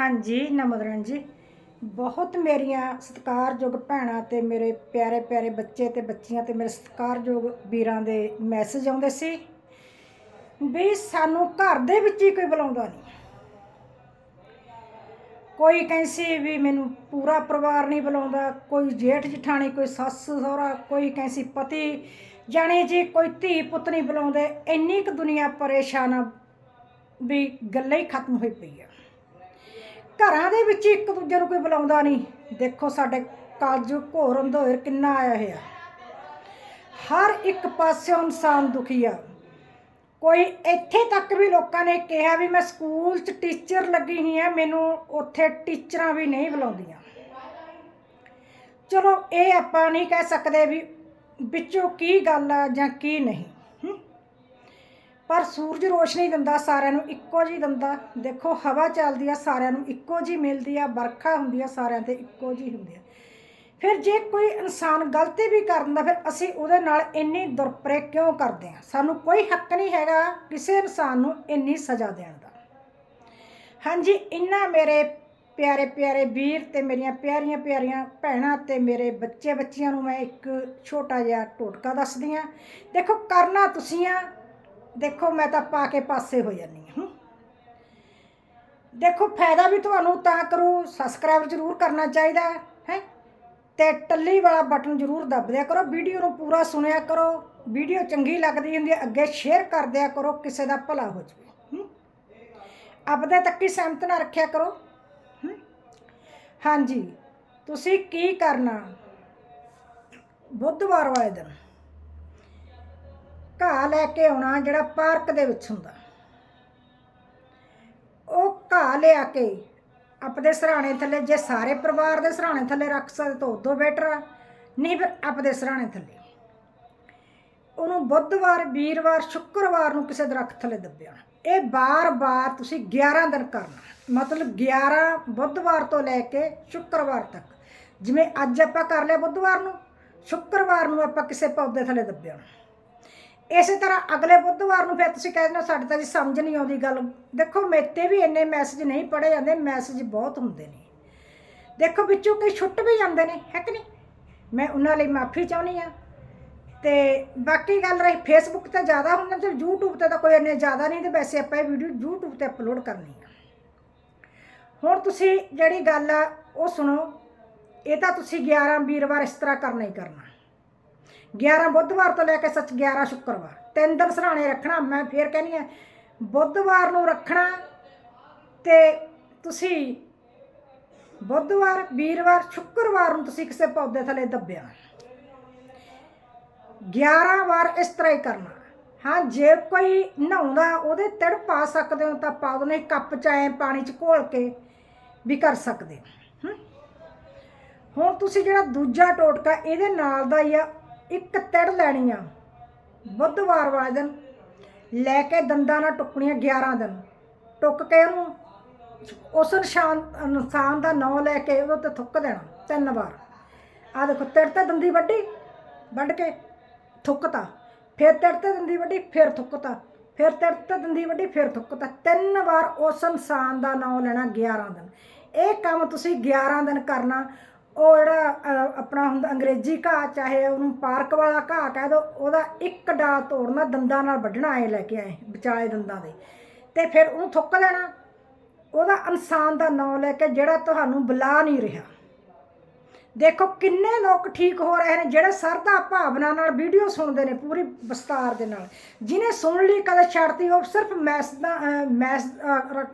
ਹਾਂਜੀ ਨਮਦਰਨ ਜੀ ਬਹੁਤ ਮੇਰੀਆਂ ਸਤਿਕਾਰਯੋਗ ਭੈਣਾਂ ਤੇ ਮੇਰੇ ਪਿਆਰੇ ਪਿਆਰੇ ਬੱਚੇ ਤੇ ਬੱਚੀਆਂ ਤੇ ਮੇਰੇ ਸਤਿਕਾਰਯੋਗ ਵੀਰਾਂ ਦੇ ਮੈਸੇਜ ਆਉਂਦੇ ਸੀ ਵੀ ਸਾਨੂੰ ਘਰ ਦੇ ਵਿੱਚ ਹੀ ਕੋਈ ਬੁਲਾਉਂਦਾ ਨਹੀਂ। ਕੋਈ ਕਹਿੰਸੀ ਵੀ ਮੈਨੂੰ ਪੂਰਾ ਪਰਿਵਾਰ ਨਹੀਂ ਬੁਲਾਉਂਦਾ, ਕੋਈ ਜੇਠ ਜਠਾਣੀ, ਕੋਈ ਸੱਸ ਸਹੁਰਾ, ਕੋਈ ਕਹਿੰਸੀ ਪਤੀ, ਜਾਣੇ ਜੀ ਕੋਈ ਧੀ ਪੁੱਤ ਨਹੀਂ ਬੁਲਾਉਂਦੇ, ਇੰਨੀ ਕੁ ਦੁਨੀਆ ਪਰੇਸ਼ਾਨ ਆ ਵੀ ਗੱਲਾਂ ਹੀ ਖਤਮ ਹੋਈ ਪਈ ਆ। ਘਰਾਂ ਦੇ ਵਿੱਚ ਇੱਕ ਦੂਜੇ ਨੂੰ ਕੋਈ ਬੁਲਾਉਂਦਾ ਨਹੀਂ। ਦੇਖੋ ਸਾਡੇ ਕਾਲਜ ਘੋਰ ਅੰਧੋਰ ਕਿੰਨਾ ਆਇਆ ਹੋਇਆ। ਹਰ ਇੱਕ ਪਾਸਿਓਂ ਇਨਸਾਨ ਦੁਖੀ ਆ। ਕੋਈ ਇੱਥੇ ਤੱਕ ਵੀ ਲੋਕਾਂ ਨੇ ਕਿਹਾ ਵੀ ਮੈਂ ਸਕੂਲ 'ਚ ਟੀਚਰ ਲੱਗੀ ਹੀ ਆ, ਮੈਨੂੰ ਉੱਥੇ ਟੀਚਰਾਂ ਵੀ ਨਹੀਂ ਬੁਲਾਉਂਦੀਆਂ। ਚਲੋ ਇਹ ਆਪਾਂ ਨਹੀਂ ਕਹਿ ਸਕਦੇ ਵੀ ਵਿੱਚੋਂ ਕੀ ਗੱਲ ਆ ਜਾਂ ਕੀ ਨਹੀਂ। ਪਰ ਸੂਰਜ ਰੋਸ਼ਨੀ ਦਿੰਦਾ, ਸਾਰਿਆਂ ਨੂੰ ਇੱਕੋ ਜੀ ਦਿੰਦਾ। ਦੇਖੋ, ਹਵਾ ਚੱਲਦੀ ਆ, ਸਾਰਿਆਂ ਨੂੰ ਇੱਕੋ ਜੀ ਮਿਲਦੀ ਆ, ਵਰਖਾ ਹੁੰਦੀ ਆ, ਸਾਰਿਆਂ ਤੇ ਇੱਕੋ ਜੀ ਹੁੰਦੀ ਆ। ਫਿਰ ਜੇ ਕੋਈ ਇਨਸਾਨ ਗਲਤੀ ਵੀ ਕਰਦਾ ਫਿਰ ਅਸੀਂ ਉਹਦੇ ਨਾਲ ਇੰਨੀ ਦੁਰਪਰੇ ਕਿਉਂ ਕਰਦੇ ਆ? ਸਾਨੂੰ ਕੋਈ ਹੱਕ ਨਹੀਂ ਹੈਗਾ ਕਿਸੇ ਇਨਸਾਨ ਨੂੰ ਇੰਨੀ ਸਜ਼ਾ ਦੇਣ ਦਾ। ਹਾਂਜੀ, ਇੰਨਾ ਮੇਰੇ ਪਿਆਰੇ ਪਿਆਰੇ ਵੀਰ ਤੇ ਮੇਰੀਆਂ ਪਿਆਰੀਆਂ ਪਿਆਰੀਆਂ ਭੈਣਾਂ ਤੇ ਮੇਰੇ ਬੱਚੇ ਬੱਚੀਆਂ ਨੂੰ ਮੈਂ ਇੱਕ ਛੋਟਾ ਜਿਹਾ ਟੋਟਕਾ ਦੱਸਦੀ ਆ ਦੇਖੋ, ਕਰਨਾ ਤੁਸੀਂ ਆ ਦੇਖੋ, ਮੈਂ ਤਾਂ ਪਾ ਕੇ ਪਾਸੇ ਹੋ ਜਾਂਦੀ ਹਾਂ। ਦੇਖੋ, ਫਾਇਦਾ ਵੀ ਤੁਹਾਨੂੰ ਤਾਂ ਕਰੋ ਸਬਸਕ੍ਰਾਈਬ ਜ਼ਰੂਰ ਕਰਨਾ ਚਾਹੀਦਾ ਹੈ ਤੇ ਟੱਲੀ ਵਾਲਾ ਬਟਨ ਜ਼ਰੂਰ ਦੱਬ ਦਿਆ ਕਰੋ, ਵੀਡੀਓ ਨੂੰ ਪੂਰਾ ਸੁਣਿਆ ਕਰੋ, ਵੀਡੀਓ ਚੰਗੀ ਲੱਗਦੀ ਹੁੰਦੀ ਹੈ, ਅੱਗੇ ਸ਼ੇਅਰ ਕਰ ਦਿਆ ਕਰੋ, ਕਿਸੇ ਦਾ ਭਲਾ ਹੋ ਜਾਵੇ ਹਮ? ਆਪਦੇ ਤੱਕ ਹੀ ਸਹਿਮਤ ਨਾ ਰੱਖਿਆ ਕਰੋ ਹਾਂਜੀ, ਤੁਸੀਂ ਕੀ ਕਰਨਾ? ਬੁੱਧਵਾਰ ਵਾਲੇ ਦਿਨ। ਘਾਹ ਲੈ ਕੇ ਆਉਣਾ ਜਿਹੜਾ ਪਾਰਕ ਦੇ ਵਿੱਚ ਹੁੰਦਾ। ਉਹ ਘਾਹ ਲਿਆ ਕੇ ਆਪਦੇ ਸਰਾਣੇ ਥੱਲੇ, ਜੇ ਸਾਰੇ ਪਰਿਵਾਰ ਦੇ ਸਰਾਣੇ ਥੱਲੇ ਰੱਖ ਸਕਦੇ ਤਾਂ ਉਦੋਂ ਬੈਟਰ ਆ, ਨਹੀਂ ਫਿਰ ਆਪਦੇ ਸਰਾਣੇ ਥੱਲੇ। ਉਹਨੂੰ ਬੁੱਧਵਾਰ, ਵੀਰਵਾਰ, ਸ਼ੁੱਕਰਵਾਰ ਨੂੰ ਕਿਸੇ ਦਰਖਤ ਥੱਲੇ ਦੱਬਿਆ। ਇਹ ਬਾਰ-ਬਾਰ ਤੁਸੀਂ 11 ਦਿਨ ਕਰਨਾ। ਮਤਲਬ 11 ਬੁੱਧਵਾਰ ਤੋਂ ਲੈ ਕੇ ਸ਼ੁੱਕਰਵਾਰ ਤੱਕ। ਜਿਵੇਂ ਅੱਜ ਆਪਾਂ ਕਰ ਲਿਆ ਬੁੱਧਵਾਰ ਨੂੰ, ਸ਼ੁੱਕਰਵਾਰ ਨੂੰ ਆਪਾਂ ਕਿਸੇ ਪੌਦੇ ਥੱਲੇ ਦੱਬਿਆ। ਇਸੇ ਤਰ੍ਹਾਂ ਅਗਲੇ ਬੁੱਧਵਾਰ ਨੂੰ ਫਿਰ ਤੁਸੀਂ ਕਹਿੰਦੇ ਹੋ ਸਾਡੇ ਤਾਂ ਜੀ ਸਮਝ ਨਹੀਂ ਆਉਂਦੀ ਗੱਲ। ਦੇਖੋ, ਮੇਤੇ ਵੀ ਇੰਨੇ ਮੈਸੇਜ ਨਹੀਂ ਪੜ੍ਹੇ ਜਾਂਦੇ ਮੈਸੇਜ ਬਹੁਤ ਹੁੰਦੇ ਨੇ। ਦੇਖੋ, ਵਿੱਚੋਂ ਕਈ ਛੁੱਟ ਵੀ ਜਾਂਦੇ ਨੇ, ਹੈ ਕਿ ਨਹੀਂ? ਮੈਂ ਉਹਨਾਂ ਲਈ ਮਾਫੀ ਚਾਹੁੰਦੀ ਆ ਤੇ ਬਾਕੀ ਗੱਲ ਰਹੀ ਫੇਸਬੁੱਕ ਤੇ ਜ਼ਿਆਦਾ ਹੁੰਦੇ ਤੇ YouTube ਤੇ ਤਾਂ ਕੋਈ ਇੰਨੇ ਜ਼ਿਆਦਾ ਨਹੀਂ ਤੇ ਵੈਸੇ ਆਪਾਂ ਇਹ ਵੀਡੀਓ YouTube ਤੇ ਅਪਲੋਡ ਕਰਨੀ ਆ। ਹੁਣ ਤੁਸੀਂ ਜਿਹੜੀ ਗੱਲ ਆ, ਉਹ ਸੁਣੋ। ਇਹ ਤਾਂ ਤੁਸੀਂ 11 ਵੀਰਵਾਰ ਇਸ ਤਰ੍ਹਾਂ ਕਰਨਾ ਹੀ ਕਰਨਾ। 11 ਬੁੱਧਵਾਰ ਤੋਂ ਲੈ ਕੇ ਸੱਚ 11 ਸ਼ੁੱਕਰਵਾਰ। ਤਿੰਨ ਦਿਨ ਸਰਾਣੇ ਰੱਖਣਾ, ਮੈਂ ਫੇਰ ਕਹਿੰਦੀ ਆ ਬੁੱਧਵਾਰ ਨੂੰ ਰੱਖਣਾ ਤੇ ਤੁਸੀਂ ਬੁੱਧਵਾਰ, ਵੀਰਵਾਰ, ਸ਼ੁੱਕਰਵਾਰ ਨੂੰ ਤੁਸੀਂ ਕਿਸੇ ਪੌਦੇ ਥੱਲੇ ਦੱਬਿਆ। 11 ਵਾਰ ਇਸ ਤਰ੍ਹਾਂ ਹੀ ਕਰਨਾ। ਹਾਂ, ਜੇ ਕੋਈ ਨਹਾਉਂਦਾ, ਉਹਦੇ ਤੜ ਪਾ ਸਕਦੇ ਹੋ ਤਾਂ ਪਾ ਦੋ ਕੱਪ ਚ ਐ ਪਾਣੀ ਚ ਘੋਲ ਕੇ ਵੀ ਕਰ ਸਕਦੇ ਹੋ। ਹੁਣ ਤੁਸੀਂ ਜਿਹੜਾ ਦੂਜਾ ਟੋਟਕਾ, ਇਹਦੇ ਨਾਲ ਦਾ ਹੀ ਆ ਇੱਕ ਤੜ ਲੈਣੀ ਆ ਬੁੱਧਵਾਰ ਵਾਲੇ ਦਿਨ ਲੈ ਕੇ ਦੰਦਾਂ ਨਾਲ ਟੁੱਕਣੀਆਂ 11 ਦਿਨ। ਟੁੱਕ ਕੇ ਉਹਨੂੰ ਉਸ ਨਿਸ਼ਾਨ ਇਨਸਾਨ ਦਾ ਨਾਂ ਲੈ ਕੇ ਉਹਦੇ ਤੇ ਥੁੱਕ ਦੇਣਾ, ਤਿੰਨ ਵਾਰ। ਆ ਦੇਖੋ, ਤਿੜ ਤੇ ਦੰਦੀ ਵੱਡੀ ਵੱਢ ਕੇ ਥੁੱਕਤਾ। ਫਿਰ ਤਿੜ ਤੇ ਦੰਦੀ ਵੱਡੀ ਫਿਰ ਥੁੱਕਤਾ। ਫਿਰ ਤੜ ਤੇ ਦੰਦੀ ਵੱਡੀ ਫਿਰ ਥੁੱਕਤਾ। ਤਿੰਨ ਵਾਰ ਉਸ ਇਨਸਾਨ ਦਾ ਨਾਮ ਲੈਣਾ 11 ਦਿਨ। ਇਹ ਕੰਮ ਤੁਸੀਂ 11 ਦਿਨ ਕਰਨਾ। ਉਹ ਜਿਹੜਾ ਅ, ਆਪਣਾ ਹੁੰਦਾ ਅੰਗਰੇਜ਼ੀ ਘਾਹ ਚਾਹੇ ਉਹਨੂੰ ਪਾਰਕ ਵਾਲਾ ਘਾਹ ਕਹਿ ਦੋ ਉਹਦਾ ਇੱਕ ਡਾਲ ਤੋੜਨਾ ਦੰਦਾਂ ਨਾਲ ਵੱਢਣਾ ਐ ਲੈ ਕੇ ਆਏ ਵਿਚਾਲੇ ਦੰਦਾਂ ਦੇ। ਤੇ ਫਿਰ ਉਹਨੂੰ ਥੁੱਕ ਦੇਣਾ ਉਹਦਾ ਇਨਸਾਨ ਦਾ ਨਾਮ ਲੈ ਕੇ ਜਿਹੜਾ ਤੁਹਾਨੂੰ ਬੁਲਾ ਨਹੀਂ ਰਿਹਾ। ਦੇਖੋ ਕਿੰਨੇ ਲੋਕ ਠੀਕ ਹੋ ਰਹੇ ਨੇ, ਜਿਹੜੇ ਸਰਦਾ ਭਾਵਨਾ ਨਾਲ ਵੀਡੀਓ ਸੁਣਦੇ ਨੇ ਪੂਰੀ ਵਿਸਤਾਰ ਦੇ ਨਾਲ। ਜਿਨੇ ਸੁਣ ਲਈ, ਕਦੇ ਛੱਡਤੀ ਉਹ ਸਿਰਫ ਮੈਸ ਦਾ ਮੈਸ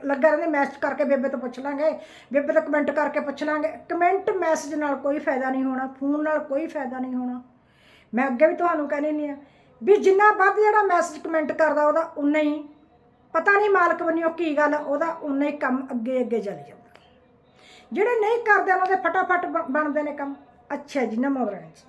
ਲੱਗਾ ਰਹਿੰਦੇ ਮੈਸੇਜ ਕਰਕੇ ਬੇਬੇ ਤੋਂ ਪੁੱਛ ਲਾਂਗੇ, ਬੇਬੇ ਤੋਂ ਕਮੈਂਟ ਕਰਕੇ ਪੁੱਛ ਲਾਂਗੇ। ਕਮੈਂਟ ਮੈਸੇਜ ਨਾਲ ਕੋਈ ਫਾਇਦਾ ਨਹੀਂ ਹੋਣਾ ਫੋਨ ਨਾਲ ਕੋਈ ਫਾਇਦਾ ਨਹੀਂ ਹੋਣਾ। ਮੈਂ ਅੱਗੇ ਵੀ ਤੁਹਾਨੂੰ ਕਹਿੰਦੀ ਨਹੀਂ ਆ ਵੀ ਜਿੰਨਾ ਵੱਧ ਜਿਹੜਾ ਮੈਸੇਜ ਕਮੈਂਟ ਕਰਦਾ, ਉਹਦਾ ਉਨਾ ਹੀ, ਪਤਾ ਨਹੀਂ ਮਾਲਕ ਬੰਨਿਓ ਕੀ ਗੱਲ, ਉਹਦਾ ਉਨਾ ਹੀ ਕੰਮ ਅੱਗੇ ਅੱਗੇ ਚੱਲ ਜਾਂਦਾ। ਜਿਹੜੇ ਨਹੀਂ ਕਰਦੇ ਉਹਨਾਂ ਦੇ ਫਟਾਫਟ ਬ- ਬਣਦੇ ਨੇ ਕੰਮ। ਅੱਛਾ ਜੀ ਨਮੋ ਬ੍ਰਾਂਚ